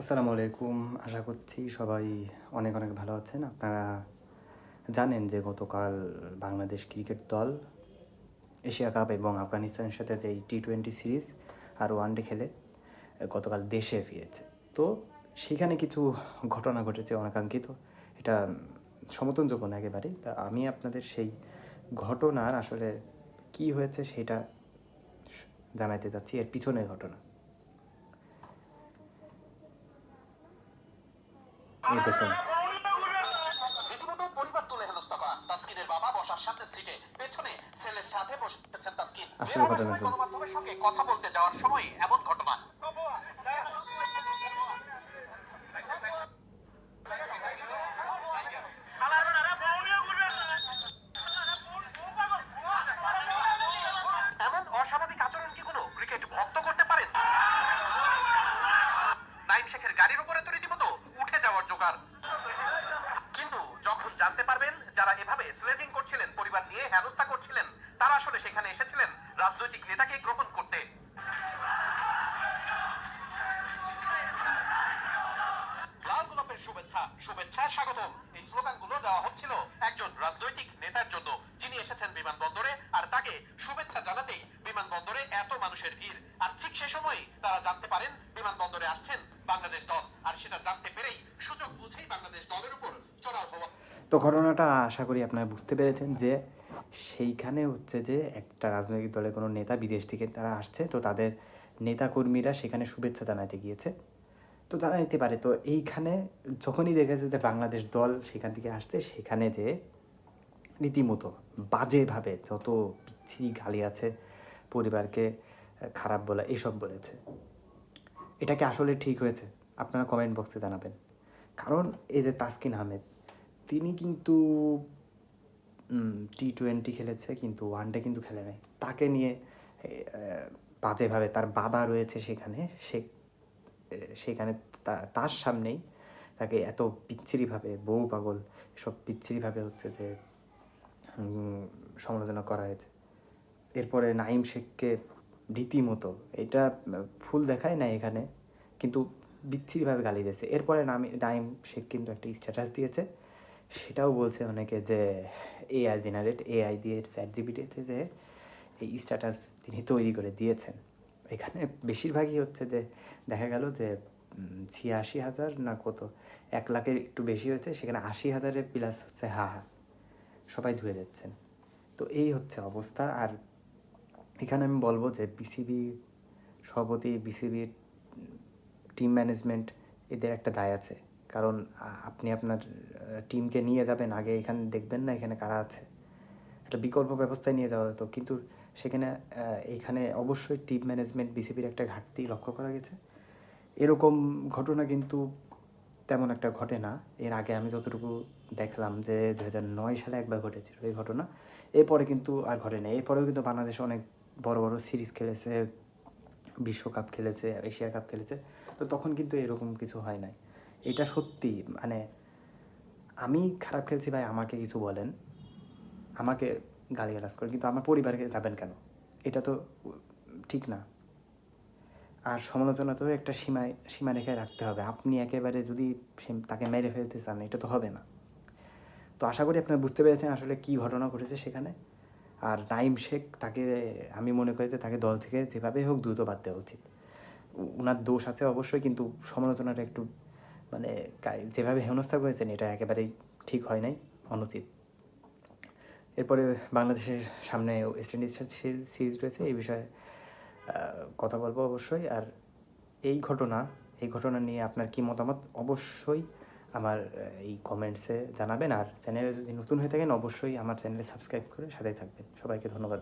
আসসালামু আলাইকুম। আশা করছি সবাই অনেক অনেক ভালো আছেন। আপনারা জানেন যে গতকাল বাংলাদেশ ক্রিকেট দল এশিয়া কাপ এবং আফগানিস্তানের সাথে যে টি টোয়েন্টি সিরিজ আর ওয়ানডে খেলে গতকাল দেশে ফিরেছে। তো সেখানে কিছু ঘটনা ঘটেছে অনাকাঙ্ক্ষিত। এটা সমর্থনযোগ্য না একেবারেই। তা আমি আপনাদের সেই ঘটনার আসলে কি হয়েছে সেটা জানাইতে চাচ্ছি। এর পিছনের ঘটনা এই দেখুন রীতিমতো পরিবার তুলে হেনস্থা করা তাসকিনের বাবা বসার সামনে সিটে পেছনে ছেলের সাথে বসেছেন তাসকিন। আসলে ঘটনা সঙ্গে কথা বলতে যাওয়ার সময় এমন ঘটনা এমন অস্বাভাবিক আচরণ কি কোনো ক্রিকেট ভক্ত করতে পারেন নাইম শেখের গাড়ির উপরে তো রীতিমতো উঠে যাওয়ার জোগাড় কিন্তু যখন জানতে পারবেন যারা এভাবে স্লেজিং করছিলেন, পরিবার নিয়ে হেনস্থা করছিলেন, তারা আসলে সেখানে এসেছিলেন, রাজনৈতিক নেতাকে গ্রহণ করতে। শুভেচ্ছা শুভেচ্ছা, স্বাগতম। এই স্লোগানগুলো দেওয়া হচ্ছিল একজন রাজনৈতিক নেতার জন্য। এসেছেন বিমানবন্দরে, আর তাকে শুভেচ্ছা জানাতেই বিমানবন্দরে এত মানুষের ভিড়। আর ঠিক সে সময়ই তারা জানতে পারেন বিমানবন্দরে আসছেন বাংলাদেশ দল। আর সেটা জানতে পেরেই সুযোগ বুঝেই বাংলাদেশ দলের উপর চড়াও হওয়া। তো ঘটনাটা আশা করি আপনারা বুঝতে পেরেছেন যে সেইখানে হচ্ছে যে একটা রাজনৈতিক দলের কোনো নেতা বিদেশ থেকে তারা আসছে, তো তাদের নেতাকর্মীরা সেখানে শুভেচ্ছা জানাতে গিয়েছে। তো জানাইতে পারে, তো এইখানে যখনই দেখেছে যে বাংলাদেশ দল সেখান থেকে আসছে, সেখানে যে রীতিমতো বাজেভাবে যত পিচ্ছি গালি আছে পরিবারকে খারাপ বলা, এসব বলেছে। এটা কি আসলে ঠিক হয়েছে? আপনারা কমেন্ট বক্সে জানাবেন। কারণ এই যে তাসকিন আহমেদ, তিনি কিন্তু টি টোয়েন্টি খেলেছে কিন্তু ওয়ানডে কিন্তু খেলে নাই। তাকে নিয়ে বাজেভাবে তার বাবা রয়েছে সেখানে, সে সেখানে তার সামনেই তাকে এত বিচ্ছিরিভাবে বউ পাগল সব বিচ্ছিরিভাবে হচ্ছে যে সমালোচনা করা হয়েছে। এরপরে নাইম শেখকে রীতিমতো, এটা ফুল দেখায় না এখানে, কিন্তু বিচ্ছিরিভাবে গালি দিয়েছে। এরপরে নামি নাইম শেখ কিন্তু একটা স্ট্যাটাস দিয়েছে। সেটাও বলছে অনেকে যে এআই জেনারেট এআই দিয়ে চ্যাট জিবিটিতে যে এই স্ট্যাটাস তিনি তৈরি করে দিয়েছেন। এখানে বেশিরভাগই হচ্ছে যে, দেখা গেল যে ছিয়াশি হাজার না কত, এক লাখের একটু বেশি হয়েছে, সেখানে আশি হাজারের প্লাস হচ্ছে, হা হা। সবাই ধুয়ে যাচ্ছেন। তো এই হচ্ছে অবস্থা। আর এখানে আমি বলব যে বিসিবি সভাপতি বিসিবির টিম ম্যানেজমেন্ট এদের একটা দায় আছে। কারণ আপনি আপনার টিমকে নিয়ে যাবেন, আগে এখানে দেখবেন না এখানে কারা আছে। একটা বিকল্প ব্যবস্থায় নিয়ে যাওয়া হতো। কিন্তু সেখানে এখানে অবশ্যই টিম ম্যানেজমেন্ট বিসিবির একটা ঘাটতি লক্ষ্য করা গেছে। এরকম ঘটনা কিন্তু তেমন একটা ঘটে না। এর আগে আমি যতটুকু দেখলাম যে দু হাজার নয় সালে একবার ঘটেছিল এই ঘটনা। এরপরে কিন্তু আর ঘটে না এরপরেও কিন্তু বাংলাদেশ অনেক বড় বড় সিরিজ খেলেছে, বিশ্বকাপ খেলেছে, এশিয়া কাপ খেলেছে। তো তখন কিন্তু এরকম কিছু হয় নাই। এটা সত্যি মানে আমি খারাপ খেলছি ভাই, আমাকে কিছু বলেন। আমাকে গালিগালাজ করে কিন্তু আমার পরিবারকে যাবেন কেন? এটা তো ঠিক না। আর সমালোচনাতেও একটা সীমায় সীমারেখায় রাখতে হবে। আপনি একেবারে যদি তাকে মেরে ফেলতে চান, এটা তো হবে না। তো আশা করি আপনারা বুঝতে পেরেছেন আসলে কি ঘটনা ঘটেছে সেখানে। আর নাইম শেখ তাকে, আমি মনে করি যে তাকে দল থেকে যেভাবেই হোক দ্রুত বাদ দেওয়া উচিত। ওনার দোষ আছে অবশ্যই, কিন্তু সমালোচনাটা একটু মানে যেভাবে হেনস্থা করেছেন, এটা একেবারেই ঠিক হয় নাই, অনুচিত। এরপরে বাংলাদেশের সামনে ওয়েস্ট ইন্ডিজ সিরিজ রয়েছে, এই বিষয়ে কথা বলব অবশ্যই। আর এই ঘটনা এই ঘটনা নিয়ে আপনার কি মতামত অবশ্যই আমার এই কমেন্টসে জানাবেন। আর চ্যানেলে যদি নতুন হয়ে থাকেন, অবশ্যই আমার চ্যানেলে সাবস্ক্রাইব করে সাথে থাকবেন। সবাইকে ধন্যবাদ।